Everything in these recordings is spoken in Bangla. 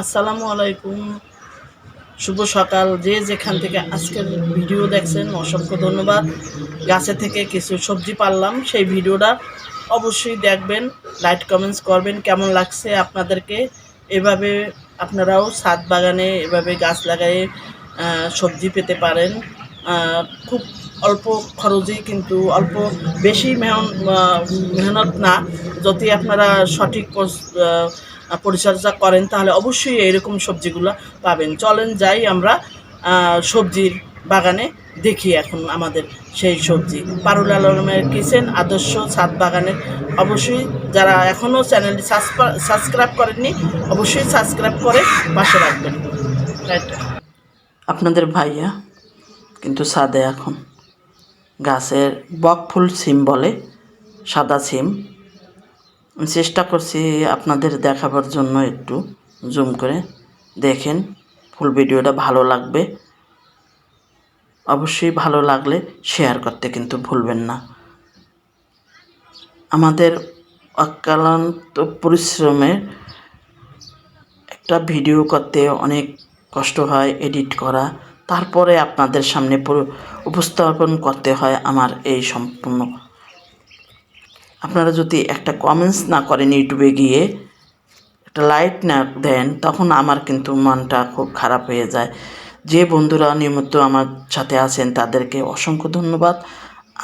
আসসালামু আলাইকুম। শুভ সকাল। যে যেখান থেকে আজকের ভিডিও দেখছেন, অসংখ্য ধন্যবাদ। গাছে থেকে কিছু সবজি পারলাম, সেই ভিডিওটা অবশ্যই দেখবেন লাইট কমেন্টস করবেন, কেমন লাগছে আপনাদেরকে? এভাবে আপনারাও ছাদ বাগানে এভাবে গাছ লাগায়ে সবজি পেতে পারেন। খুব অল্প খরচেই কিন্তু, অল্প বেশি মেহন- মেহনত না, যদি আপনারা সঠিক পরিচর্যা করেন, তাহলে অবশ্যই এরকম সবজিগুলো পাবেন। চলেন যাই আমরা সবজির বাগানে দেখি এখন আমাদের সেই সবজি। পারুল আলমের কিচেন, আদর্শ ছাদ বাগানের। অবশ্যই যারা এখনও চ্যানেলটি সাবস্ক্রাইব করেননি, অবশ্যই সাবস্ক্রাইব করে পাশে রাখবেন। আপনাদের ভাইয়া কিন্তু সাদে এখন গাছের বক ফুল সিম বলে, সাদা সিম। চেষ্টা করছি আপনাদের দেখাবার জন্য একটু জুম করে দেখেন। ফুল ভিডিওটা ভালো লাগবে। অবশ্যই ভালো লাগলে শেয়ার করতে কিন্তু ভুলবেন না। আমাদের অক্লান্ত পরিশ্রমের একটা ভিডিও করতে অনেক কষ্ট হয়, এডিট করা। তারপরে আপনাদের সামনে উপস্থাপন করতে হয় আমার এই সম্পূর্ণ আপনারা যদি একটা কমেন্টস না করেন ইউটিউবে গিয়ে, একটা লাইক না দেন, তখন আমার কিন্তু মনটা খুব খারাপ হয়ে যায়। যে বন্ধুরা নিয়মিত আমার সাথে আছেন, তাদেরকে অসংখ্য ধন্যবাদ।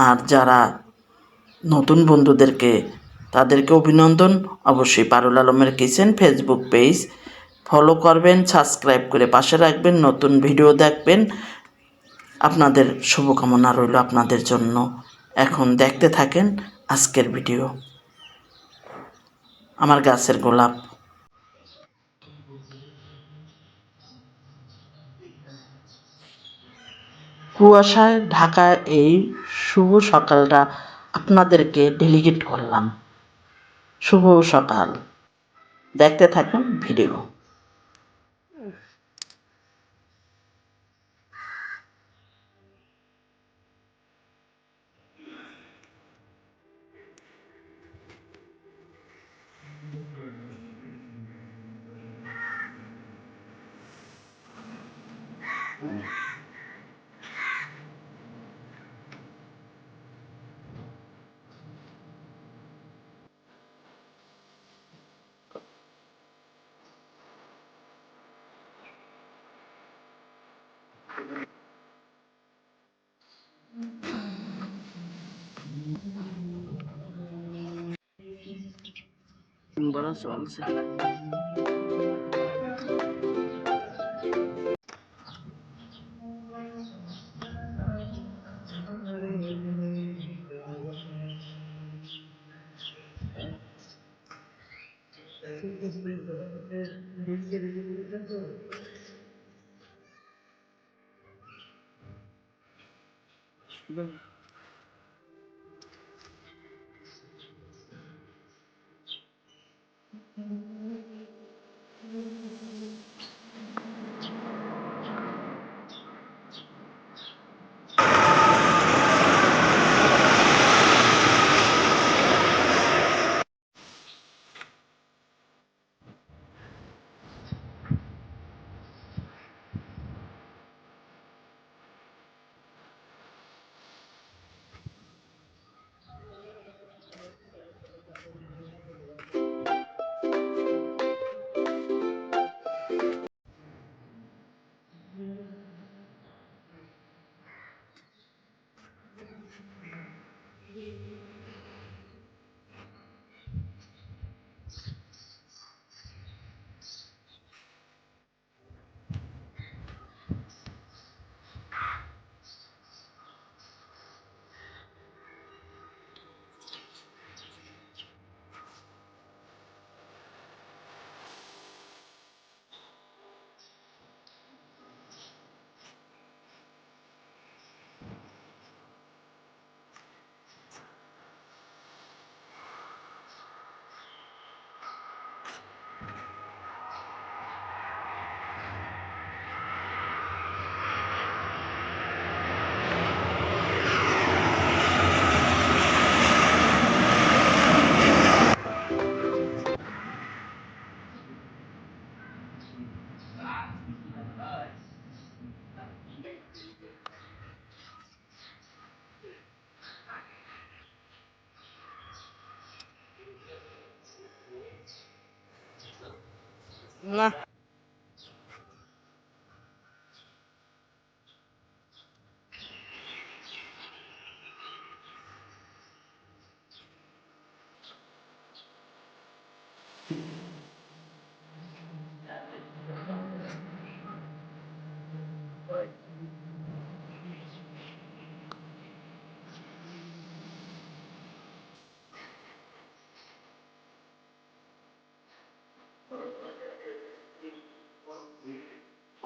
আর যারা নতুন বন্ধুদেরকে, তাদেরকে অভিনন্দন। অবশ্যই পারুল আলমের কিচেন ফেসবুক পেজ ফলো করবেন সাবস্ক্রাইব করে পাশে রাখবেন, নতুন ভিডিও দেখবেন। আপনাদের শুভকামনা রইল আপনাদের জন্য। এখন দেখতে থাকেন আজকের ভিডিও। আমার গাছের গোলাপ। কুয়াশায় ঢাকা এই শুভ সকালটা আপনাদেরকে ডেলিগেট করলাম। শুভ সকাল। দেখতে থাকুন ভিডিও। Né? बड़ा सवाल से yazılıyor zaten. Deniz gelebilirim sonra. Güzel. with না